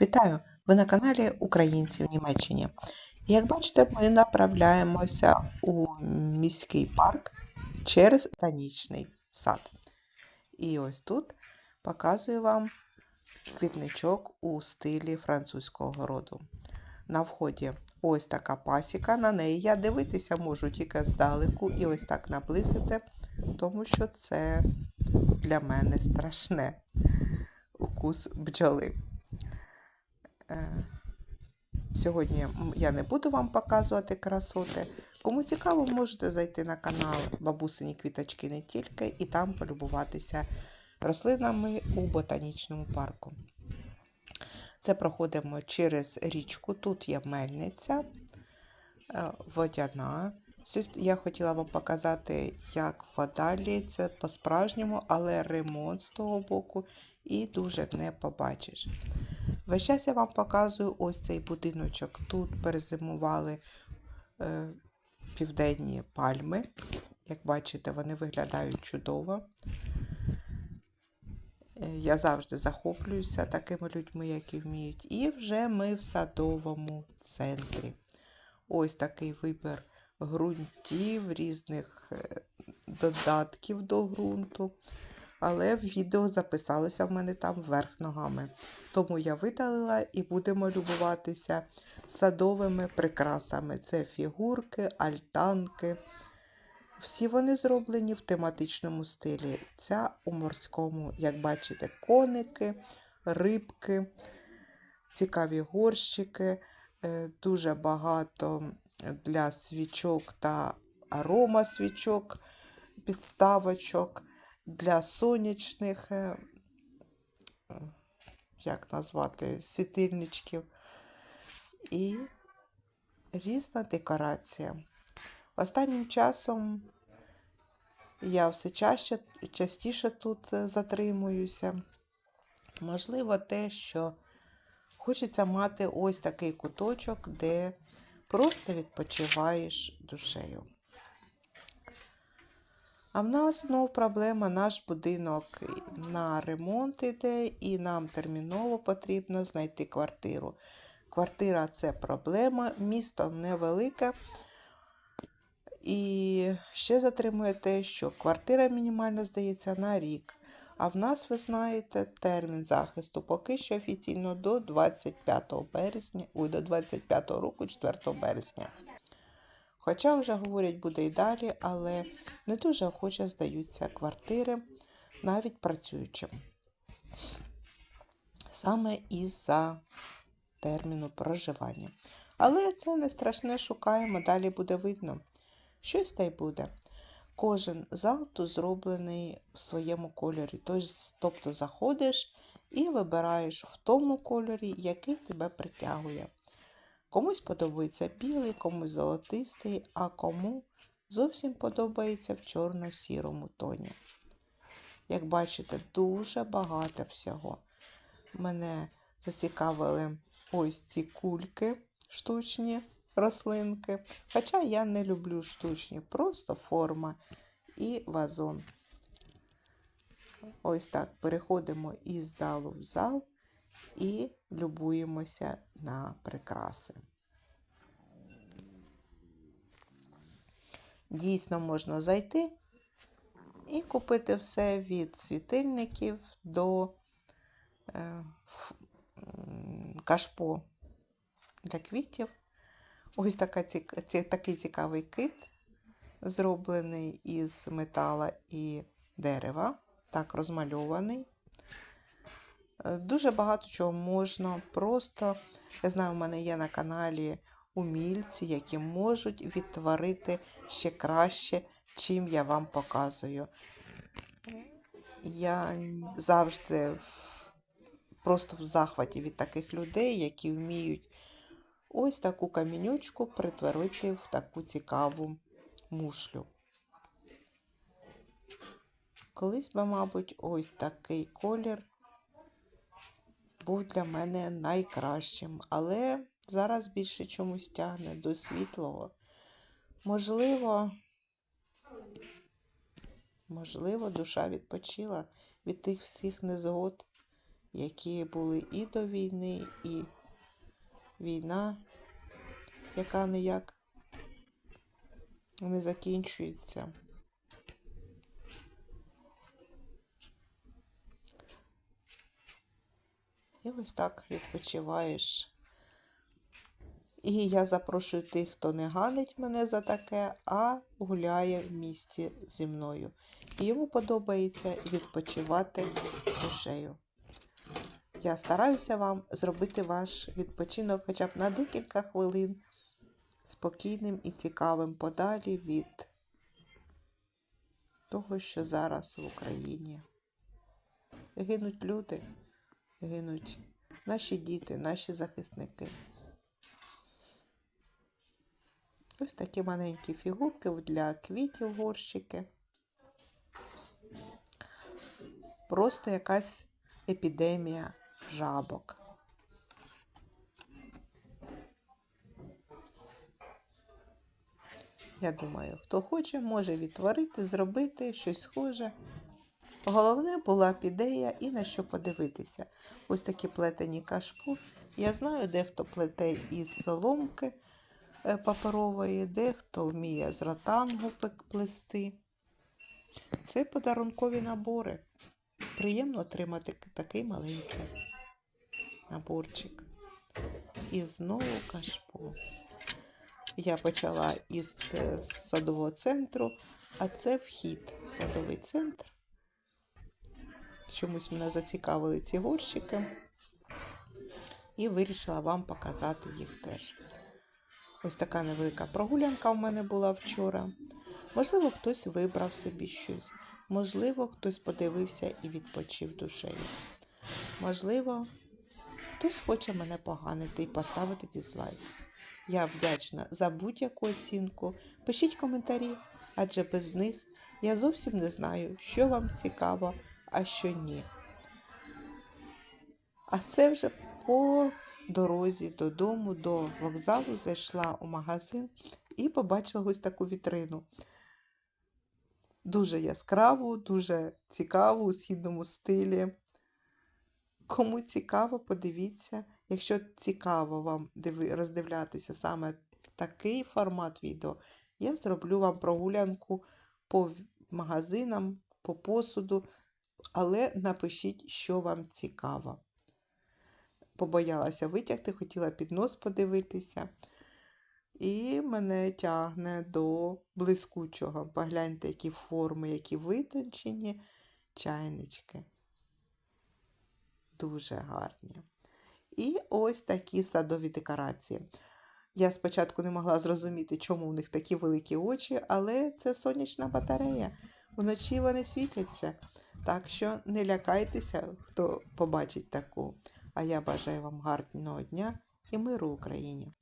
Вітаю! Ви на каналі Українці в Німеччині. Як бачите, ми направляємося у міський парк через ботанічний сад. І ось тут показую вам квітничок у стилі французького роду. На вході ось така пасіка, на неї я дивитися можу тільки здалеку і ось так наблизити, тому що це для мене страшне укус бджоли. Е, Сьогодні я не буду вам показувати красоти. Кому цікаво, можете зайти на канал Бабусині Квіточки не тільки і там полюбуватися рослинами у ботанічному парку. Це проходимо через річку. Тут є мельниця, е, водяна. Я хотіла вам показати, як вода лється по-справжньому, але ремонт з того боку і дуже не побачиш. Весь час я вам показую ось цей будиночок. Тут перезимували е, південні пальми. Як бачите, вони виглядають чудово. Е, я завжди захоплююся такими людьми, які вміють. І вже ми в садовому центрі. Ось такий вибір ґрунтів, різних е, додатків до ґрунту але відео записалося в мене там вверх ногами. Тому я видалила і будемо любуватися садовими прикрасами. Це фігурки, альтанки. Всі вони зроблені в тематичному стилі. Ця у морському, як бачите, коники, рибки, цікаві горщики, е, дуже багато для свічок та арома свічок, підставочок для сонячних, е, як назвати, світильничків і різна декорація. Останнім часом я все чаще, частіше тут е, затримуюся. Можливо, те, що хочеться мати ось такий куточок, де просто відпочиваєш душею. А в нас знову проблема, наш будинок на ремонт іде, і нам терміново потрібно знайти квартиру. Квартира це проблема, місто невелике. І ще затримує те, що квартира мінімально здається на рік. А в нас, ви знаєте, термін захисту поки що офіційно до 25 березня, ой, до 25 року, 4 березня. Хоча вже говорять, буде і далі, але не дуже охоче здаються квартири, навіть працюючим. Саме із-за терміну проживання. Але це не страшне, шукаємо, далі буде видно. Щось та й буде. Кожен зал тут зроблений в своєму кольорі. Тобто заходиш і вибираєш в тому кольорі, який тебе притягує. Комусь подобається білий, комусь золотистий, а кому зовсім подобається в чорно-сірому тоні. Як бачите, дуже багато всього. Мене зацікавили ось ці кульки, штучні рослинки. Хоча я не люблю штучні, просто форма і вазон. Ось так переходимо із залу в зал і любуємося на прикраси. Дійсно можна зайти і купити все від світильників до е, кашпо для квітів. Ось така, такий цікавий кит, зроблений із метала і дерева, так розмальований. Е, дуже багато чого можна. Просто, я знаю, у мене є на каналі умільці, які можуть відтворити ще краще, чим я вам показую. Я завжди просто в захваті від таких людей, які вміють ось таку камінючку притворити в таку цікаву мушлю. Колись би, мабуть, ось такий колір був для мене найкращим, але зараз більше чомусь тягне до світлого. Можливо, можливо, душа відпочила від тих всіх незгод, які були і до війни, і війна, яка ніяк не закінчується. І ось так відпочиваєш. І я запрошую тих, хто не ганить мене за таке, а гуляє в місті зі мною. І йому подобається відпочивати душею. Я стараюся вам зробити ваш відпочинок хоча б на декілька хвилин спокійним і цікавим подалі від того, що зараз в Україні. Гинуть люди, гинуть наші діти, наші захисники. Ось такі маленькі фігурки для квітів горщики. Просто якась епідемія жабок. Я думаю, хто хоче, може відтворити, зробити щось схоже. Головне була б ідея і на що подивитися. Ось такі плетені кашпу. Я знаю, дехто плете із соломки е, паперової, дехто вміє з ротангу плести. Це подарункові набори. Приємно отримати такий маленький наборчик. І знову кашпо. Я почала із е, садового центру, а це вхід в садовий центр. Чомусь мене зацікавили ці горщики. І вирішила вам показати їх теж. Ось така невелика прогулянка в мене була вчора. Можливо, хтось вибрав собі щось. Можливо, хтось подивився і відпочив душею. Можливо, хтось хоче мене поганити і поставити дізлайк. Я вдячна за будь-яку оцінку. Пишіть коментарі, адже без них я зовсім не знаю, що вам цікаво, а що ні. А це вже по дорозі додому, до вокзалу зайшла у магазин і побачила ось таку вітрину. Дуже яскраву, дуже цікаву у східному стилі. Кому цікаво, подивіться. Якщо цікаво вам роздивлятися саме такий формат відео, я зроблю вам прогулянку по магазинам, по посуду, але напишіть, що вам цікаво. Побоялася витягти, хотіла під нос подивитися. І мене тягне до блискучого. Погляньте, які форми, які витончені чайнички. Дуже гарні. І ось такі садові декорації. Я спочатку не могла зрозуміти, чому у них такі великі очі, але це сонячна батарея. Вночі вони світяться. Так що не лякайтеся, хто побачить таку. А я бажаю вам гарного дня і миру Україні!